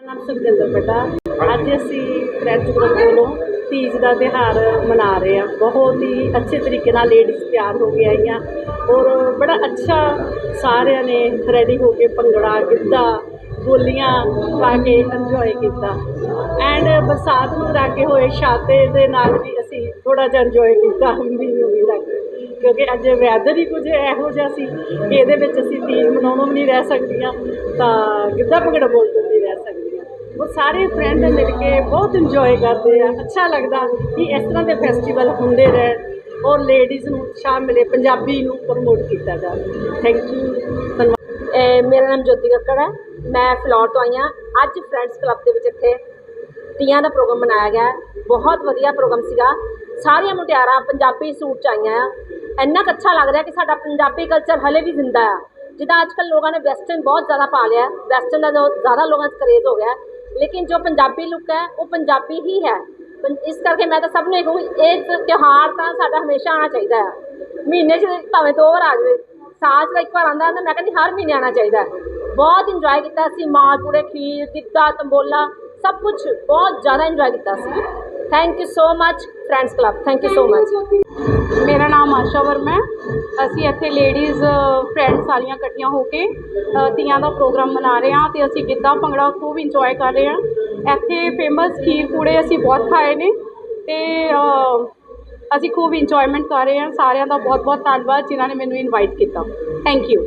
ਨਾਮ ਸੁਖਜਿੰਦਰ ਬੱਟਾ। ਅੱਜ ਅਸੀਂ ਫਰੈਂਡਸ ਗਰੁੱਪ ਵੱਲੋਂ ਤੀਜ ਦਾ ਤਿਉਹਾਰ ਮਨਾ ਰਹੇ ਹਾਂ। ਬਹੁਤ ਹੀ ਅੱਛੇ ਤਰੀਕੇ ਨਾਲ ਲੇਡੀਜ਼ ਤਿਆਰ ਹੋ ਕੇ ਆਈਆਂ ਔਰ ਬੜਾ ਅੱਛਾ ਸਾਰਿਆਂ ਨੇ ਰੈਡੀ ਹੋ ਕੇ ਭੰਗੜਾ, ਗਿੱਧਾ, ਬੋਲੀਆਂ ਪਾ ਕੇ ਇੰਜੋਏ ਕੀਤਾ। ਐਂਡ ਬਰਸਾਤ ਨੂੰ ਰਾਕੇ ਹੋਏ ਛਾਤੇ ਦੇ ਨਾਲ ਵੀ ਅਸੀਂ ਥੋੜਾ ਜਿਹਾ ਇੰਜੋਏ ਕੀਤਾ, ਮੀਂਹ ਨੂੰ ਵੀ ਲੱਗ ਕਿਉਂਕਿ ਅੱਜ ਵੈਦਰ ਹੀ ਕੁਝ ਇਹੋ ਜਿਹਾ ਸੀ ਕਿ ਇਹਦੇ ਵਿੱਚ ਅਸੀਂ ਤੀਜ ਮਨਾਉਣੋਂ ਵੀ ਨਹੀਂ ਰਹਿ ਸਕਦੀਆਂ। ਤਾਂ ਗਿੱਧਾ ਭੰਗੜਾ ਬੋਲ ਉਹ ਸਾਰੇ ਫਰੈਂਡ ਮਿਲ ਕੇ ਬਹੁਤ ਇੰਜੋਏ ਕਰਦੇ ਆ। ਅੱਛਾ ਲੱਗਦਾ ਕਿ ਇਸ ਤਰ੍ਹਾਂ ਦੇ ਫੈਸਟੀਵਲ ਹੁੰਦੇ ਰਹਿਣ ਔਰ ਲੇਡੀਜ਼ ਨੂੰ ਉਤਸ਼ਾਹ ਮਿਲੇ ਪੰਜਾਬੀ ਨੂੰ ਪ੍ਰਮੋਟ ਕੀਤਾ ਜਾਵੇ। ਥੈਂਕ ਯੂ ਧੰਨਵਾਦ। ਮੇਰਾ ਨਾਮ ਜੋਤੀ ਕੱਕੜ ਹੈ। ਮੈਂ ਫਲੋਰ ਤੋਂ ਆਈ ਹਾਂ। ਅੱਜ ਫਰੈਂਡਸ ਕਲੱਬ ਦੇ ਵਿੱਚ ਇੱਥੇ ਤੀਆਂ ਦਾ ਪ੍ਰੋਗਰਾਮ ਮਨਾਇਆ ਗਿਆ ਬਹੁਤ ਵਧੀਆ ਪ੍ਰੋਗਰਾਮ ਸੀਗਾ। ਸਾਰੀਆਂ ਮੁਟਿਆਰਾਂ ਪੰਜਾਬੀ ਸੂਟ 'ਚ ਆਈਆਂ ਆ। ਇੰਨਾ ਕੁ ਅੱਛਾ ਲੱਗ ਰਿਹਾ ਕਿ ਸਾਡਾ ਪੰਜਾਬੀ ਕਲਚਰ ਹਲੇ ਵੀ ਜ਼ਿੰਦਾ ਆ। ਜਿੱਦਾਂ ਅੱਜ ਕੱਲ੍ਹ ਲੋਕਾਂ ਨੇ ਵੈਸਟਰਨ ਬਹੁਤ ਜ਼ਿਆਦਾ ਪਾ ਲਿਆ ਵੈਸਟਰਨ ਦਾ ਜੋ ਜ਼ਿਆਦਾ ਲੋਕਾਂ 'ਚ ਕਰੇਜ਼ ਹੋ ਗਿਆ ਲੇਕਿਨ ਜੋ ਪੰਜਾਬੀ ਲੁੱਕ ਹੈ, ਉਹ ਪੰਜਾਬੀ ਹੀ ਹੈ। ਪੰ- ਇਸ ਕਰਕੇ ਮੈਂ ਤਾਂ ਸਭ ਨੂੰ ਇਹ ਕਹੂੰਗੀ ਇਹ ਤਿਉਹਾਰ ਤਾਂ ਸਾਡਾ ਹਮੇਸ਼ਾ ਆਉਣਾ ਚਾਹੀਦਾ ਹੈ। ਮਹੀਨੇ 'ਚ ਭਾਵੇਂ ਦੋ ਵਾਰ ਆ ਜਾਵੇ, ਸਾਲ 'ਚ ਇੱਕ ਵਾਰ ਆਉਂਦਾ ਤਾਂ ਮੈਂ ਕਹਿੰਦੀ ਹਰ ਮਹੀਨੇ ਆਉਣਾ ਚਾਹੀਦਾ ਬਹੁਤ ਇੰਜੋਏ ਕੀਤਾ ਅਸੀਂ ਮਾਲਪੂੜੇ, ਖੀਰ, ਗਿੱਧਾ, ਤੰਬੋਲਾ, ਸਭ ਕੁਝ ਬਹੁਤ ਜ਼ਿਆਦਾ ਇੰਜੋਏ ਕੀਤਾ ਸੀ। Thank you so much friends club thank you so much ਮੇਰਾ ਨਾਮ ਆਸ਼ਾ ਵਰਮਾ ਹੈ ਅਸੀਂ ਇੱਥੇ ਲੇਡੀਜ਼ ਫਰੈਂਡਸ ਸਾਰੀਆਂ ਇਕੱਠੀਆਂ ਹੋ ਕੇ ਤੀਆਂ ਦਾ ਪ੍ਰੋਗਰਾਮ ਮਨਾ ਰਹੇ ਹਾਂ ਤੇ ਅਸੀਂ ਗਿੱਧਾ ਭੰਗੜਾ ਖੂਬ ਇੰਜੋਏ ਕਰ ਰਹੇ ਹਾਂ ਇੱਥੇ ਫੇਮਸ ਖੀਰ ਪੂੜੇ ਅਸੀਂ ਬਹੁਤ ਖਾਏ ਨੇ ਤੇ ਅਸੀਂ ਖੂਬ ਇੰਜੋਇਮੈਂਟ ਕਰ ਰਹੇ ਹਾਂ ਸਾਰਿਆਂ ਦਾ ਬਹੁਤ ਬਹੁਤ ਧੰਨਵਾਦ ਜਿਨ੍ਹਾਂ ਨੇ ਮੈਨੂੰ ਇਨਵਾਈਟ ਕੀਤਾ ਥੈਂਕ ਯੂ